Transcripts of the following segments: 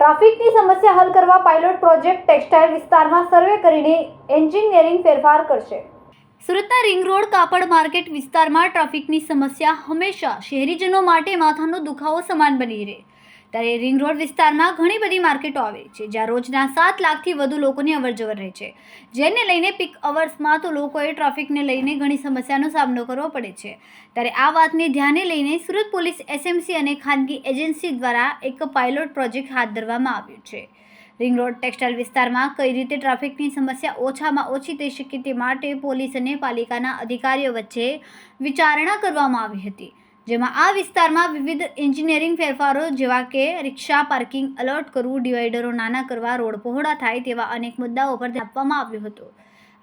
ટ્રાફિકની સમસ્યા હલ કરવા પાયલોટ પ્રોજેક્ટ ટેક્સટાઇલ વિસ્તારમાં સર્વે કરીને એન્જિનિયરિંગ ફેરફાર કરશે. સુરતના રિંગ રોડ કાપડ માર્કેટ વિસ્તારમાં ટ્રાફિકની સમસ્યા હંમેશા શહેરીજનો માટે માથાનો દુખાવો સમાન બની રહે. ત્યારે રિંગ રોડ વિસ્તારમાં ઘણી બધી માર્કેટો આવે છે, જ્યાં રોજના સાત લાખથી વધુ લોકોની અવરજવર રહે છે. જેને લઈને પીક અવર્સમાં તો લોકોએ ટ્રાફિકને લઈને ઘણી સમસ્યાનો સામનો કરવો પડે છે. ત્યારે આ વાતને ધ્યાને લઈને સુરત પોલીસ એસએમસી અને ખાનગી એજન્સી દ્વારા એક પાયલોટ પ્રોજેક્ટ હાથ ધરવામાં આવ્યો છે. રિંગ રોડ ટેક્સટાઇલ વિસ્તારમાં કઈ રીતે ટ્રાફિકની સમસ્યા ઓછામાં ઓછી થઈ શકે તે માટે પોલીસ અને પાલિકાના અધિકારીઓ વચ્ચે વિચારણા કરવામાં આવી હતી. જેમાં આ વિસ્તારમાં વિવિધ એન્જિનિયરિંગ ફેરફારો જેવા કે રિક્ષા પાર્કિંગ અલર્ટ કરવું, ડિવાઈડરો નાના કરવા, રોડ પહોળા થાય તેવા અનેક મુદ્દાઓ પર ધ્યાન આપવામાં આવ્યું હતું.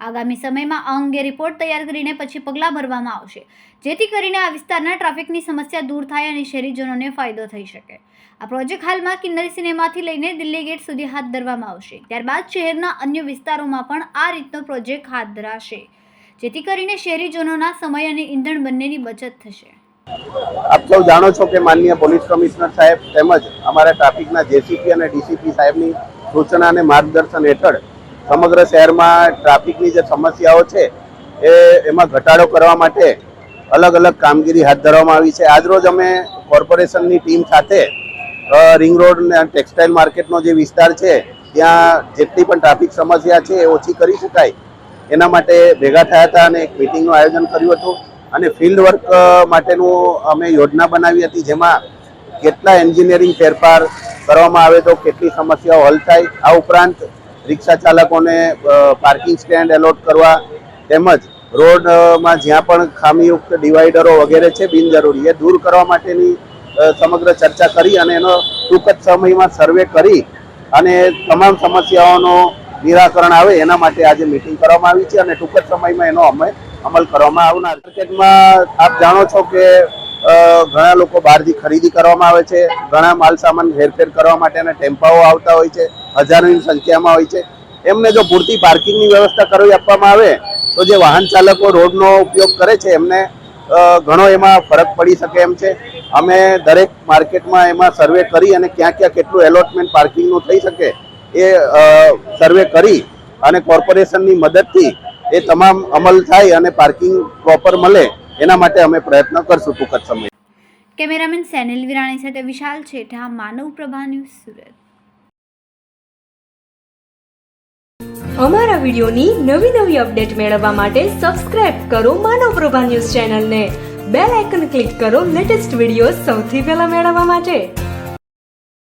આગામી સમયમાં આ અંગે રિપોર્ટ તૈયાર કરીને પછી પગલાં ભરવામાં આવશે, જેથી કરીને આ વિસ્તારના ટ્રાફિકની સમસ્યા દૂર થાય અને શહેરીજનોને ફાયદો થઈ શકે. આ પ્રોજેક્ટ હાલમાં કિન્નરી સિનેમાથી લઈને દિલ્હી ગેટ સુધી હાથ ધરવામાં આવશે. ત્યારબાદ શહેરના અન્ય વિસ્તારોમાં પણ આ રીતનો પ્રોજેક્ટ હાથ ધરાશે, જેથી કરીને શહેરીજનોના સમય અને ઈંધણ બંનેની બચત થશે. આપ સૌ જાણો છો કે માનનીય પોલીસ કમિશનર સાહેબ તેમજ અમારા ટ્રાફિકના જેસીપી અને ડીસીપી સાહેબની સૂચના અને માર્ગદર્શન હેઠળ સમગ્ર શહેરમાં ટ્રાફિકની જે સમસ્યાઓ છે એ એમાં ઘટાડો કરવા માટે અલગ અલગ કામગીરી હાથ ધરવામાં આવી છે. આજરોજ અમે કોર્પોરેશનની ટીમ સાથે રિંગ રોડ અને ટેક્સટાઇલ માર્કેટનો જે વિસ્તાર છે, ત્યાં જેટલી પણ ટ્રાફિક સમસ્યા છે એ ઓછી કરી શકાય. એના માટે ભેગા થયા હતા અને એક મિટિંગનું આયોજન કર્યું હતું. અને ફિલ્ડ વર્ક માટેનું અમે યોજના બનાવી હતી જેમાં કેટલા એન્જિનિયરિંગ ફેરફાર કરવામાં આવે તો કેટલી સમસ્યાઓ હલ થાય, આ ઉપરાંત રિક્ષા ચાલકોને પાર્કિંગ સ્ટેન્ડ એલોટ કરવા તેમજ રોડમાં જ્યાં પણ ખામીયુક્ત ડિવાઈડરો વગેરે છે, બિનજરૂરી, એ દૂર કરવા માટેની સમગ્ર ચર્ચા કરી અને એનો ટૂંક જ સમયમાં સર્વે કરી અને તમામ સમસ્યાઓનો નિરાકરણ આવે એના માટે આજે મિટિંગ કરવામાં આવી છે અને ટૂંક જ સમયમાં એનો અમે અમલ કરવામાં આવનાર. માર્કેટમાં આપ જાણો છો કે ઘણા લોકો બહારથી ખરીદી કરવામાં આવે છે. ઘણા માલ સામાન હેરફેર કરવા માટેના ટેમ્પાઓ આવતા હોય છે. હજારોની સંખ્યામાં હોય છે. એમને જો પૂરતી પાર્કિંગની વ્યવસ્થા કરવી આપવામાં આવે, તો જે વાહન ચાલકો રોડનો ઉપયોગ કરે છે, એમને ઘણો એમાં ફરક પડી શકે એમ છે. અમે દરેક માર્કેટમાં એમાં સર્વે કરી અને ક્યાં ક્યાં કેટલું એલોટમેન્ટ પાર્કિંગનું થઈ શકે એ સર્વે કરી અને કોર્પોરેશનની મદદથી એ તમામ અમલ થાય અને પાર્કિંગ પ્રોપર મળે એના માટે અમે પ્રયત્ન કરશું ટૂંક જ સમય. કેમેરામેન સેનિલ વિરાણી સાથે વિશાલ છેઠા માનવ પ્રભા ન્યૂઝ સુરત. અમારા વિડિયોની નવી નવી અપડેટ મેળવવા માટે સબસ્ક્રાઇબ કરો માનવ પ્રભા ન્યૂઝ ચેનલને. બેલ આઇકન ક્લિક કરો લેટેસ્ટ વીડિયો સૌથી પહેલા મેળવવા માટે.